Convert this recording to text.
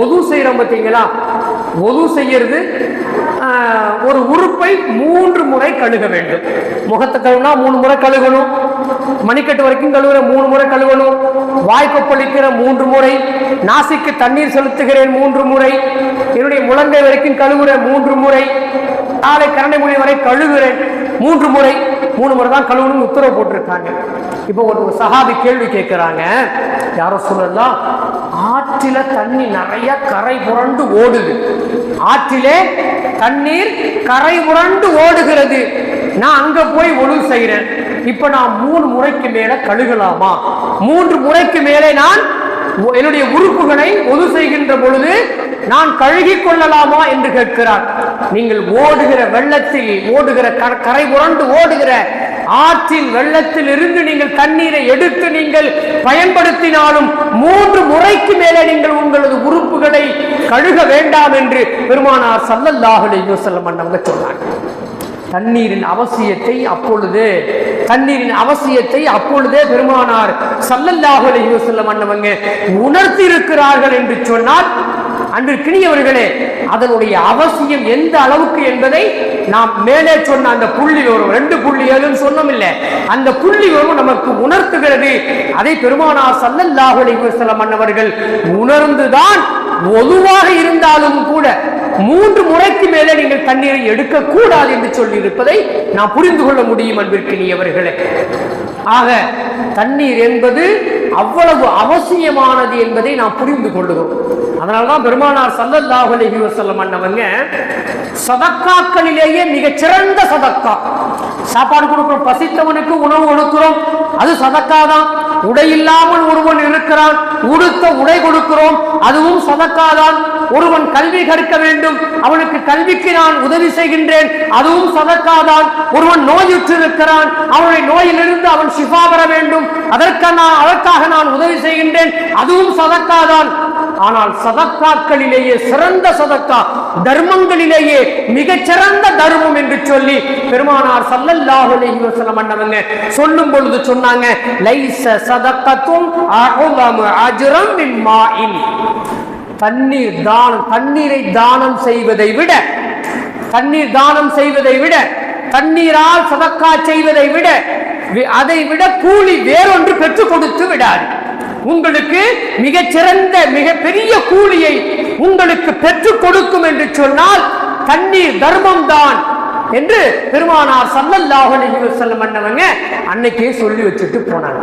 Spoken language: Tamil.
ஒது செய்கிறோம் பார்த்தீங்களா? ஒது செய்யறது ஒரு உறுப்பை மூன்று முறை கழுக வேண்டும். முகத்தை கழுவினா மூணு முறை கழுகணும். மணிக்கட்டு வரைக்கும் கழுவுற மூணு முறை கழுவணும். வாய் கொப்பளிக்கிற மூன்று முறை. நாசிக்கு தண்ணீர் செலுத்துகிறேன் மூன்று முறை. என்னுடைய முழங்கை வரைக்கும் கழுவுற மூன்று முறை. நாளை கரண்டை மொழி வரை கழுவுகிறேன் மூன்று முறை. மூணு முறை தான் கழுவணும்னு உத்தரவு போட்டிருக்காங்க. இப்போ ஒரு சஹாபி கேள்வி கேட்கிறாங்க. யாரோ சொல்லலாம் ஆற்றில தண்ணி நிறைய கரை புரண்டு ஓடுது. ஆற்றிலே தண்ணீர் கரை புரண்டு ஓடுகிறது. நான் அங்க போய் ஒழுங்கு செய்கிறேன் இப்ப நான் மூணு முறைக்கு மேல கழுகலாமா? மூன்று முறைக்கு மேலே நான் ஒ- என்னுடைய உறுப்புகளை ஒது செய்கின்ற பொழுது நான் கழுகிக் கொள்ளலாமா என்று கேட்கிறார். நீங்கள் ஓடுகிற வெள்ளத்தில் ஓடுகிற கரை புரண்டு ஓடுகிற ஆற்றின் வெள்ளத்தில் இருந்து நீங்கள் தண்ணீரை எடுத்து நீங்கள் பயன்படுத்தினாலும் மூன்று முறைக்கு மேலே நீங்கள் உங்களது உறுப்புகளை கழுக வேண்டாம் என்று பெருமானார் சல்லல்லாஹு அலைஹி வஸல்லம் சொன்னாங்க. தண்ணீரின் அவசியத்தை அப்பொழுது தண்ணீரின் அவசியத்தை அப்பொழுதே பெருமானார் சல்லல்லாஹு அலைஹி வஸல்லம் அன்னவங்க உணர்த்தி இருக்கிறார்கள் என்று சொன்னால் அன்பிற்கினியவர்களே அதனுடைய அவசியம் எந்த அளவுக்கு என்பதை நாம் மேலே சொன்ன அந்த புள்ளி வரும். ரெண்டு புள்ளி ஏழுன்னு சொன்னோம் இல்லை அந்த புள்ளி வரும் நமக்கு உணர்த்துகிறது. அதை பெருமானார் சல்லல்லாஹு அலைஹி அன்னவர்கள் உணர்ந்துதான் ஒதுவாக இருந்தாலும் கூட மூன்று முறைக்கு மேலே நீங்கள் தண்ணீரை எடுக்க கூடாது என்று சொல்லி இருப்பதை நாம் புரிந்து கொள்ள முடியும் அன்பிற்கினியவர்களே. ஆக தண்ணீர் என்பது அவ்வளவு அவசியமானது என்பதை நாம் புரிந்து கொள்ளுவோம் அதனால்தான் பெருமானார் சல்லல்லாஹு அலைஹி வஸல்லம் அண்ணவங்க சதக்காக்களிலேயே மிகச்சிறந்த சதக்கா. சாப்பாடு கொடுக்கிறோம் பசித்தவனுக்கு உணவு கொடுக்கிறோம் அது சதக்கா தான் உடை இல்லாமல் ஒருவன் இருக்கிறான். உடுத்த உடை கொடுக்கிறோம். அதுவும் சதக்காதான். ஒருவன் கல்வி கற்க வேண்டும். அவனுக்கு கல்விக்கு நான் உதவி செய்கின்றேன். அதுவும் சதக்காதான். ஒருவன் நோயுற்றிருக்கிறான் அவனுடைய நோயிலிருந்து அவன் சிபா பெற வேண்டும். அதற்கு நான் அதற்காக நான் உதவி செய்கின்றேன். அதுவும் சதக்காதான். ஆனால் சதக்காக்களிலேயே சிறந்த சதக்கா தர்மங்களிலேயே மிகச்சிறந்த தர்மம் என்று சொல்லி பெருமானார் சல்லல்லாஹு அலைஹி வஸல்லம் அண்ணவங்க சொல்லும் பொழுது சொன்னாங்க லைஸ சதக்கத்தும் அஅலமு அஜ்ரம் மின் மாஇன். தண்ணீர் தானம் தண்ணீரை தானம் செய்வதை விட தண்ணீர் தானம் செய்வதை விட தண்ணீரால் சதக்கா செய்வதை விட அதை விட கூலி வேறொன்று பெற்றுக் கொடுத்து விடாது. உங்களுக்கு மிகச்சிறந்த மிகப்பெரிய கூலியை உங்களுக்கு பெற்றுக் கொடுக்கும் என்று சொன்னால் தண்ணீர் தர்மம் தான் என்று பெருமானார் சல்லல்லாஹு அலைஹி வஸல்லம் அன்னவங்க அன்னைக்கே சொல்லி வச்சுட்டு போனாங்க.